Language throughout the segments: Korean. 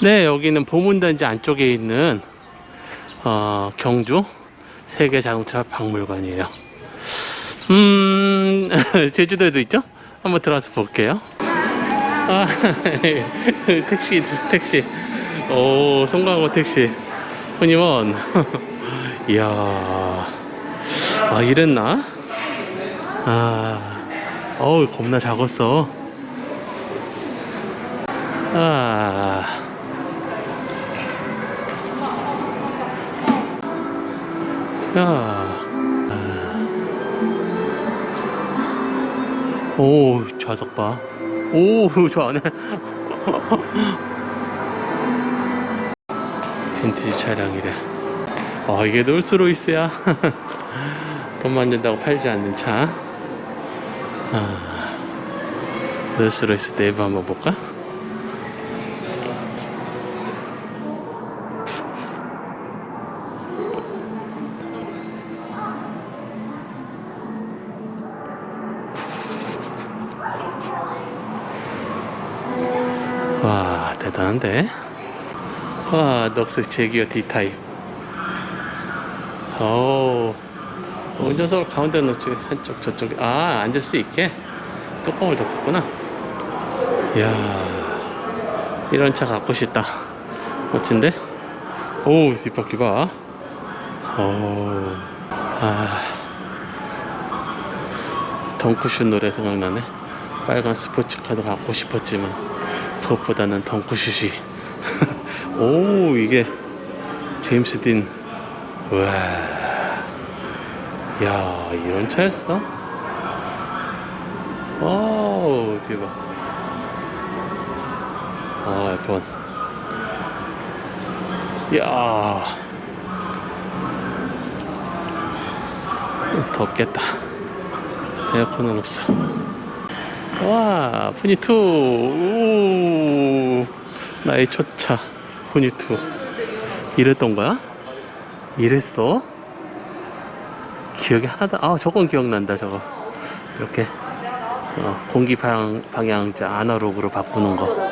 네, 여기는 보문단지 안쪽에 있는 어, 경주 세계 자동차 박물관이에요. 음, 제주도에도 있죠? 한번 들어가서 볼게요. 아, 택시, 택시. 오, 송강호 택시. 훈이원. 이야. 아, 이랬나? 아, 어우, 겁나 작았어. 아. 야. 오, 좌석 봐. 오, 저 안에. 빈티지 차량이래. 아, 이게 롤스로이스야. 돈만 준다고 팔지 않는 차. 아, 롤스로이스 네이버 한번 볼까? 와 대단한데? 와 녹색 제기어 D타입 오 운전석을 가운데 놓지 한쪽 저쪽에. 아 앉을 수 있게? 뚜껑을 덮었구나. 이야 이런 차 갖고 싶다. 멋진데? 오 뒷바퀴 봐. 오, 아, 덩쿠슛 노래 생각나네. 빨간 스포츠카도 갖고 싶었지만 그것보다는 덩쿠슛이. 오 이게 제임스 딘. 와, 야 이런 차였어? 오 대박. 아 F1. 야. 덥겠다. 에어컨은 없어. 와, 푸니 투. 오, 나의 첫 차, 푸니투. 이랬던 거야? 이랬어? 기억이 하나도, 아, 저건 기억난다, 저거. 이렇게, 어, 공기 방향, 방향자 아날로그로 바꾸는 거.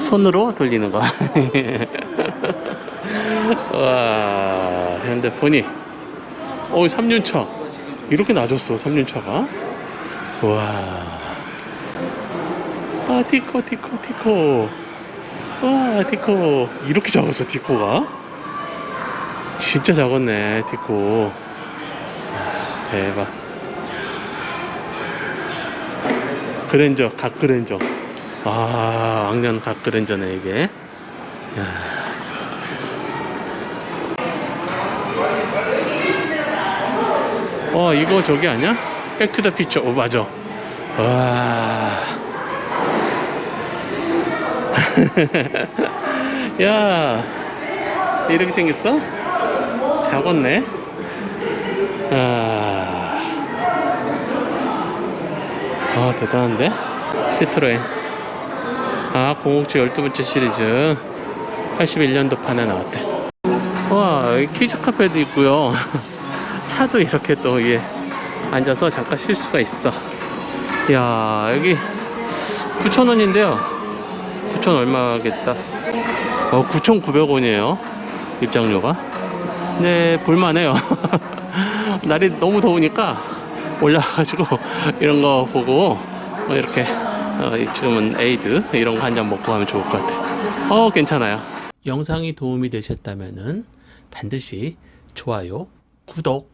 손으로 돌리는 거. 와, 핸드폰이. 어, 3년차. 이렇게 낮았어, 3년차가. 와. 아, 티코, 티코, 티코. 와, 티코. 이렇게 작았어, 티코가. 진짜 작았네, 티코. 대박. 그랜저, 각 그랜저. 아, 악년 각 그랜저네, 이게. 야. 어 이거 저기 아니야? 백투더 피처 오 맞아 와. 야 이렇게 생겼어? 작았네. 아, 아 대단한데? 시트로엔 아 057 12번째 시리즈. 81년도 판에 나왔대. 와 키즈 카페도 있고요. 차도 이렇게 또 위에 앉아서 잠깐 쉴 수가 있어. 이야, 여기 9,000원인데요. 9,000 얼마겠다. 어, 9,900원이에요. 입장료가. 네, 볼만해요. 날이 너무 더우니까 올라가가지고 이런 거 보고 뭐 이렇게 어, 지금은 에이드 이런 거 한 잔 먹고 가면 좋을 것 같아요. 어, 괜찮아요. 영상이 도움이 되셨다면 은 반드시 좋아요, 구독,